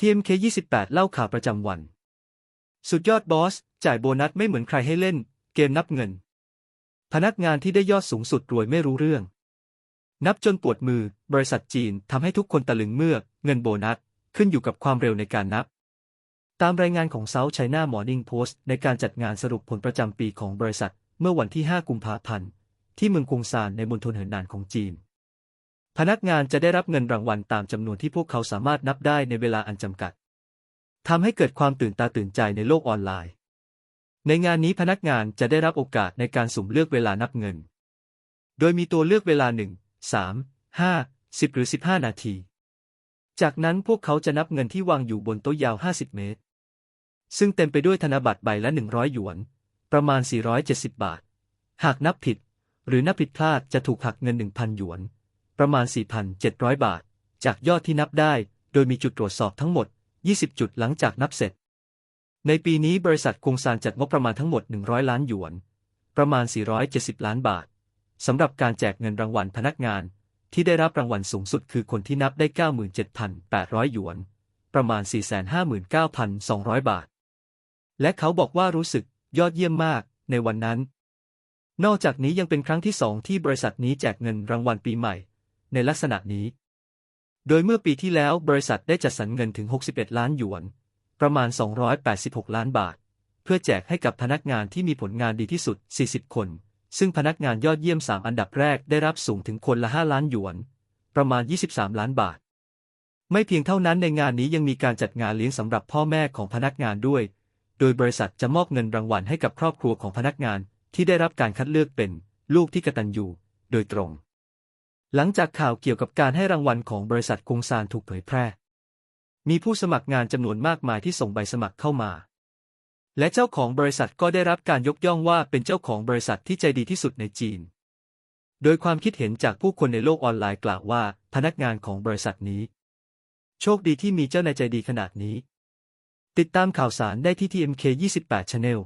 TMK 28 เล่าข่าวประจำวัน สุดยอดบอส จ่ายโบนัสไม่เหมือนใครให้เล่น เกมนับเงิน พนักงานที่ได้ยอดสูงสุดรวยไม่รู้เรื่อง นับจนปวดมือ บริษัทจีนทำให้ทุกคนตะลึงเมื่อ เงินโบนัส ขึ้นอยู่กับความเร็วในการนับ ตามรายงานของ South China Morning Post ในการจัดงานสรุปผลประจำปีของบริษัท เมื่อวันที่ 5 กุมภาพันธ์ ที่เมืองกงซานในมณฑลเหอหนานของจีน พนักงานจะได้รับเงินรางวัลตามจำนวนที่พวกเขาสามารถนับได้ในเวลาอันจำกัดทำให้เกิดความตื่นตาตื่นใจในโลกออนไลน์ ในงานนี้พนักงานจะได้รับโอกาสในการสุ่มเลือกเวลานับเงิน โดยมีตัวเลือกเวลา 1 3 5 10 หรือ 15 นาที จากนั้นพวกเขาจะนับเงินที่วางอยู่บนโต๊ะยาว 50 เมตร ซึ่งเต็มไปด้วยธนบัตรใบละ 100 หยวน ประมาณ 470 บาท หากนับผิด หรือนับผิดพลาดจะถูกหักเงิน 1,000 หยวน ประมาณ 4,700 บาท จากยอดที่นับได้ โดยมีจุดตรวจสอบทั้งหมด 20 จุดหลังจากนับเสร็จ ในปีนี้บริษัทคงซานจัดงบประมาณทั้งหมด 100 ล้านหยวน ประมาณ 470 ล้านบาท สำหรับการแจกเงินรางวัลพนักงาน ที่ได้รับรางวัลสูงสุดคือคนที่นับได้ 97,800 หยวน ประมาณ 459,200 บาท และเขาบอกว่ารู้สึกยอดเยี่ยมมากในวันนั้น นอกจากนี้ยังเป็นครั้งที่สองที่บริษัทนี้แจกเงินรางวัลปีใหม่ ในลักษณะนี้ โดยเมื่อปีที่แล้วบริษัทได้จัดสรรเงินถึง 61 ล้านหยวน ประมาณ 286 ล้านบาท เพื่อแจกให้กับพนักงานที่มีผลงานดีที่สุด 40 คน ซึ่งพนักงานยอดเยี่ยม 3 อันดับแรกได้รับสูงถึงคนละ 5 ล้านหยวน ประมาณ 23 ล้านบาท ไม่เพียงเท่านั้นในงานนี้ยังมีการจัดงานเลี้ยงสำหรับพ่อแม่ของพนักงานด้วย โดยบริษัทจะมอบเงินรางวัลให้กับครอบครัวของพนักงานที่ได้รับการคัดเลือกเป็นลูกที่กตัญญูโดยตรง หลังจากข่าวเกี่ยวกับการให้รางวัลของบริษัทคงซานถูกเผยแพร่ มีผู้สมัครงานจำนวนมากมายที่ส่งใบสมัครเข้ามา และเจ้าของบริษัทก็ได้รับการยกย่องว่าเป็นเจ้าของบริษัทที่ใจดีที่สุดในจีน โดยความคิดเห็นจากผู้คนในโลกออนไลน์กล่าวว่า พนักงานของบริษัทนี้ โชคดีที่มีเจ้านายใจดีขนาดนี้ ติดตามข่าวสารได้ที่ TMK 28 Channel